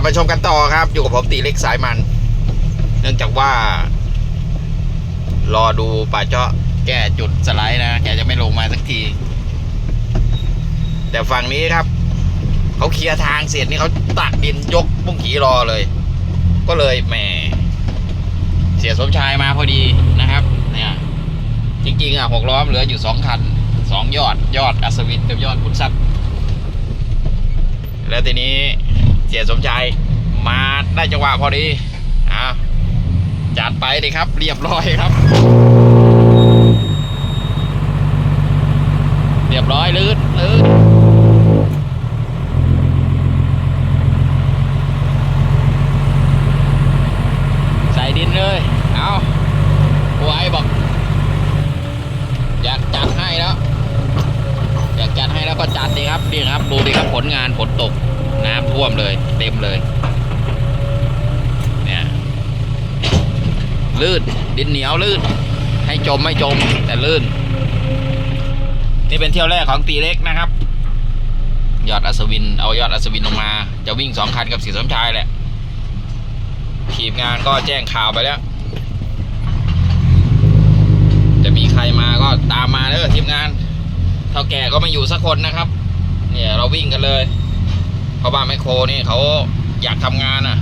บมาชมกันต่อครับ อยู่กับผมตีเล็กสายมัน เนื่องจากว่า รอดูป่าเจาะแก้จุดสไลด์นะแกจะไม่ลงมาสักที แต่ฝั่งนี้ครับเขาเคลียร์ทางเสร็จนี่เขาตักดินยกปุ้งขีรอเลย ก็เลยแหมเสียสมชายมาพอดีนะครับ เนี่ย จริง ๆ อะหกล้อมเหลืออยู่สองคันสองยอดยอดอัศวินกับยอดขุนทรัพย์แล้วทีนี้ เสียสมชายมาได้จังหวะพอดีอะจัดไปเลยครับ เรียบร้อยครับ เรียบร้อยลื่นลื่นใส่ดินเลย เอาหัวไอ้บอก อยากจัดให้แล้ว อยากจัดให้แล้วก็จัดดีครับดีครับ ดูดีครับผลงานฝนตก น้ำท่วมเลย เต็มเลย เนี่ย ลื่น ดินเหนียวลื่น ให้จมไม่จม แต่ลื่น นี่เป็นเที่ยวแรกของตีเล็กนะครับ ยอดอัศวิน เอายอดอัศวินลงมา จะวิ่งสองคันกับสีสมชายแหละ ทีมงานก็แจ้งข่าวไปแล้ว จะมีใครมาก็ตามมาเด้อทีมงาน เท่าแก่ก็ไม่อยู่สักคนนะครับ เนี่ยเราวิ่งกันเลย เพราะว่าแมโครนี่เขาอยากทำงานอะ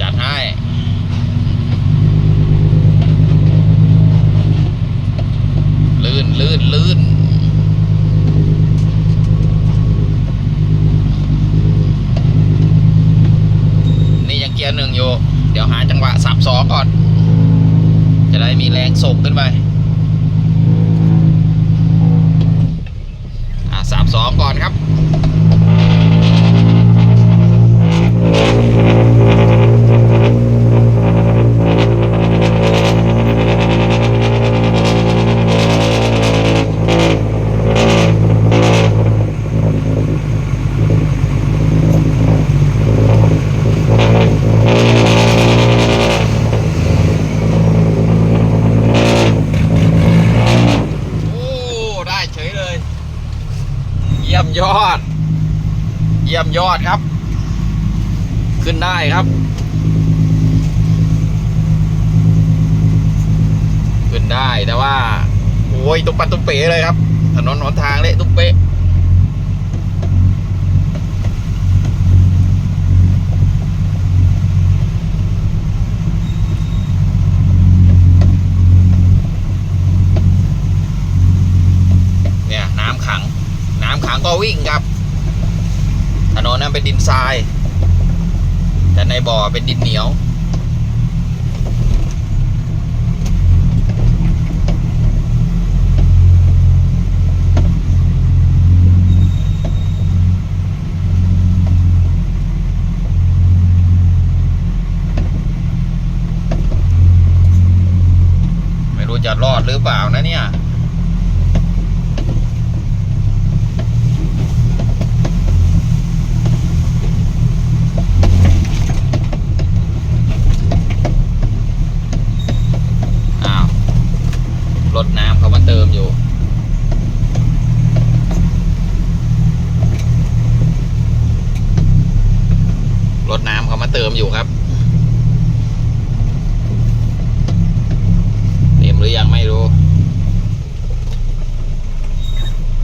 จัดให้ลื่นลื่นลื่นนี่ยังเกียร์หนึ่งอยู่ เดี๋ยวหาจังหวะสับสองก่อน จะได้มีแรงส่งขึ้นไปอะสามสองก่อนครับ ยเลยเยี่ยมยอด เยี่ยมยอดครับ ขึ้นได้ครับ ขึ้นได้แต่ว่า โอ้ยตุกปันตุกเป๋เลยครับ ถนนหนทางเละตุกเป๊ะเนี่ยน้ำขัง น้ำขังก็วิ่งครับ ถนนนั้นเป็นดินทราย แต่ในบ่อเป็นดินเหนียวไม่รู้จะรอดหรือเปล่านะเนี่ย อ้าว รถน้ำเขามาเติมอยู่รถน้ำเขามาเติมอยู่ครับเต็มหรือยังไม่รู้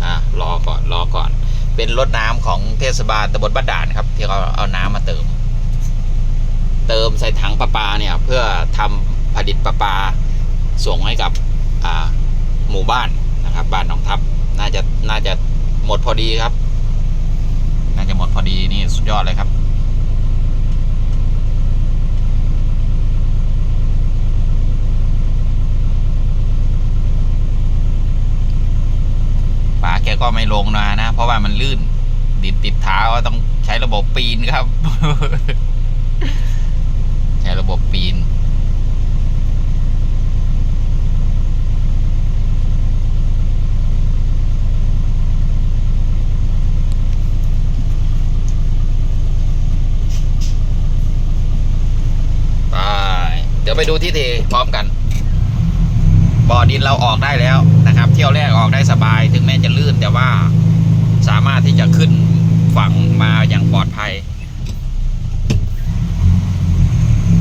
อะรอก่อนรอก่อน เป็นรถน้ำของเทศบาลตำบลบ้านด่านครับ ที่เขาเอาน้ำมาเติม เติมใส่ถังประปาเนี่ย เพื่อทำผลิตประปาส่งให้กับ หมู่บ้านนะครับบ้านหนองทับน่าจะน่าจะหมดพอดีครับ น่าจะหมดพอดีนี่สุดยอดเลยครับป๋าแกก็ไม่ลงนะนะ เพราะว่ามันลื่น ดินติดเท้าต้องใช้ระบบปีนครับ ใช้ระบบปีน ยวไปดูที่เทพร้อมกันบ่อดินเราออกได้แล้วนะครับ เที่ยวแรกออกได้สบาย ถึงแม้จะลื่นแต่ว่าสามารถที่จะขึ้นฝั่งมาอย่างปลอดภัย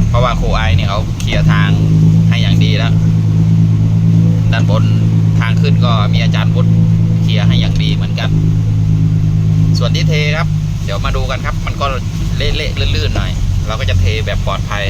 เพราะว่าโคไอเนี่ยเขาเคลียร์ทางให้อย่างดีแล้ว ด้านบนทางขึ้นก็มีอาจารย์พุทธเคลียร์ให้อย่างดีเหมือนกัน ส่วนที่เทครับ เดี๋ยวมาดูกันครับ มันก็เละๆลื่นๆหน่อย เราก็จะเทแบบปลอดภัย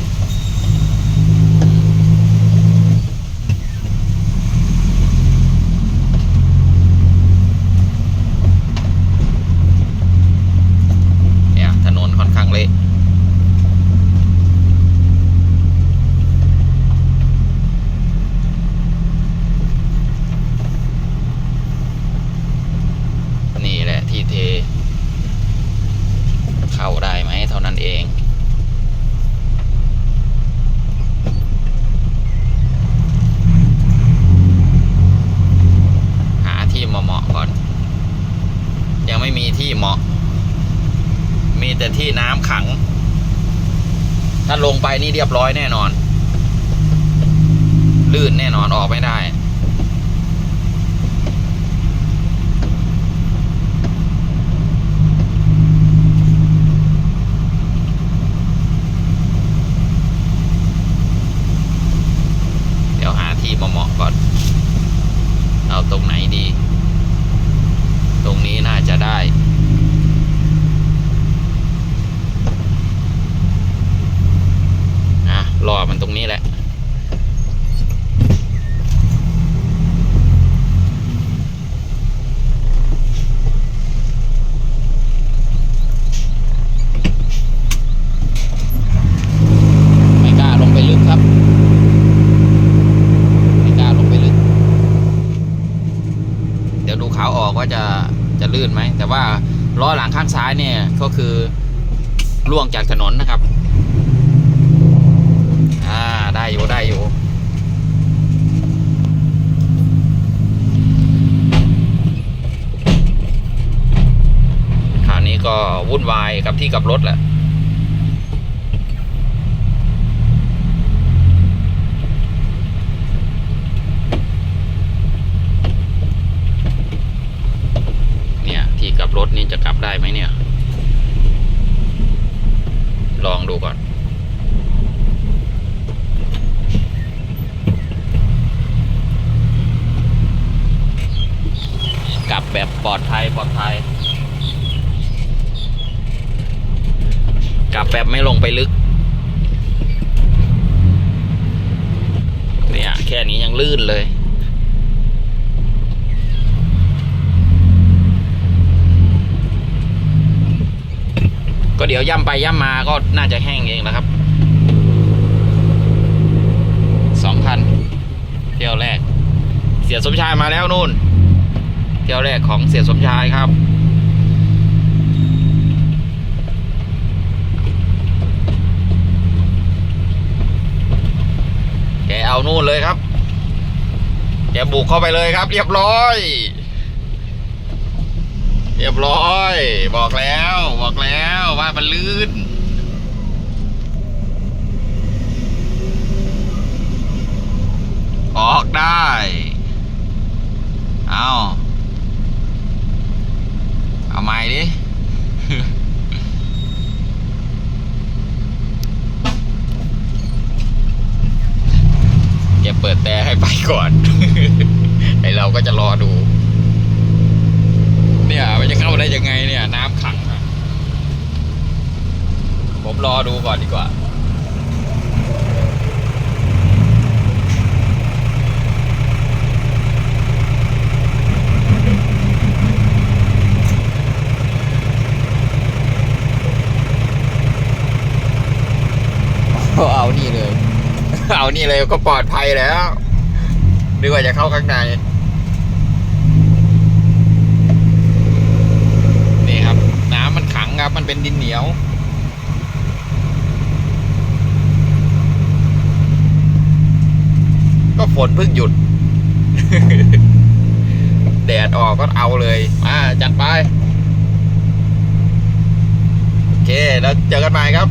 ถ้าลงไปนี่เรียบร้อยแน่นอน ลื่นแน่นอนออกไม่ได้ เดี๋ยวหาที่เหมาะๆก่อน เอาตรงไหนดี ตรงนี้น่าจะได้ อะ รอมันตรงนี้แหละ ไม่กล้าลงไปลึกครับ ไม่กล้าลงไปลึก เดี๋ยวดูขาวออกว่าจะจะ ลื่นไหมแต่ว่าล้อหลังข้างซ้ายเนี่ยก็คือล่วงจากถนนนะครับอ่าได้อยู่ได้อยู่คราวนี้ก็วุ่นวายกับที่กับรถแหละ เนี่ย ที่กลับรถนี่จะกลับได้ไหมเนี่ย ลองดูก่อน กลับ แบบปลอดภัยปลอดภัยกลับแบบไม่ลงไปลึก เนี่ย แค่นี้ยังลื่นเลย ก็เดี๋ยวย่ำไปย่ำมาก็น่าจะแห้งเองนะครับสองพันเที่ยวแรก เสียสมชายมาแล้วนู่น เที่ยวแรกของเสียสมชายครับแกเอานู่นเลยครับแกบุกเข้าไปเลยครับ เรียบร้อย เรียบร้อย บอกแล้ว บอกแล้วว่ามันลื่น ออกได้ เอาเอาใหม่ดิ แกเปิดแต่ให้ ไปก่อน ไอเราก็จะรอดู เนี่ยมันจะเข้าได้ยังไงเนี่ย น้ำขังอะผมรอดูก่อนดีกว่าเอานี่เลย เอานี่เลยก็ปลอดภัยแล้ว นึกว่าจะเข้าข้างใน นี่ครับ น้ำมันขังครับ มันเป็นดินเหนียว ก็ฝนเพิ่งหยุด แดดออกก็เอาเลย มาจัดไป โอเค แล้วเจอกันใหม่ครับ